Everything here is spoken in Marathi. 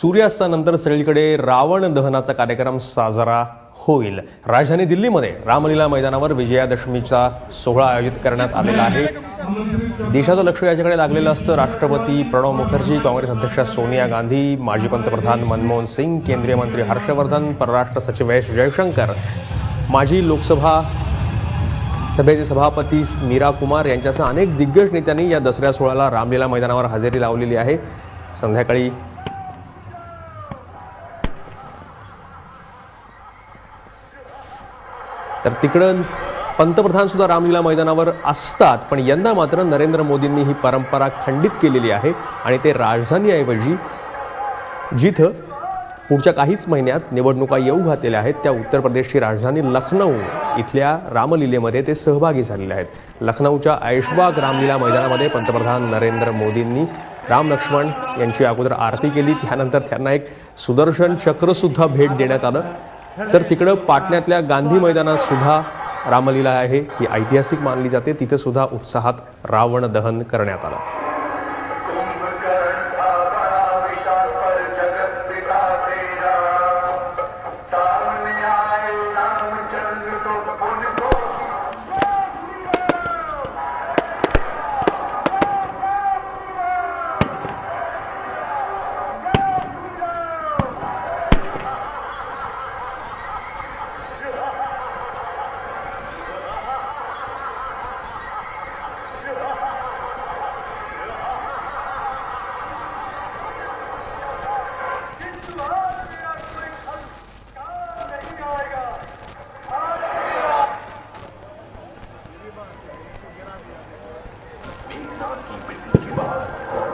सूर्यास्तानंतर सगळीकडे रावण दहनाचा कार्यक्रम साजरा होईल. राजधानी दिल्लीमध्ये रामलीला मैदानावर विजयादशमीचा सोहळा आयोजित करण्यात आलेला आहे. देशाचं लक्ष याच्याकडे लागलेलं असतं. राष्ट्रपती प्रणव मुखर्जी काँग्रेस अध्यक्षा सोनिया गांधी माजी पंतप्रधान मनमोहन सिंग केंद्रीय मंत्री हर्षवर्धन परराष्ट्र सचिव एस जयशंकर माजी लोकसभा सभेचे सभापती मीरा कुमार यांच्यासह अनेक दिग्गज नेत्यांनी या दसऱ्या सोहळ्याला रामलीला मैदानावर हजेरी लावलेली आहे. संध्याकाळी तर तिकडं पंतप्रधानसुद्धा रामलीला मैदानावर असतात पण यंदा मात्र नरेंद्र मोदींनी ही परंपरा खंडित केलेली आहे आणि ते राजधानीऐवजी जिथं पुढच्या काहीच महिन्यात निवडणुका येऊ घातलेल्या आहेत त्या उत्तर प्रदेशची राजधानी लखनौ इथल्या रामलीलेमध्ये ते सहभागी झालेले आहेत. लखनौच्या ऐशबाग रामलीला मैदानामध्ये पंतप्रधान नरेंद्र मोदींनी राम लक्ष्मण यांची अगोदर आरती केली त्यानंतर त्यांना एक सुदर्शन चक्रसुद्धा भेट देण्यात आलं. तर तिकडं पाटण्यातल्या गांधी मैदानात सुद्धा रामलीला आहे. ही ऐतिहासिक मानली जाते. तिथे सुद्धा उत्साहात रावण दहन करण्यात आलं. Aqui,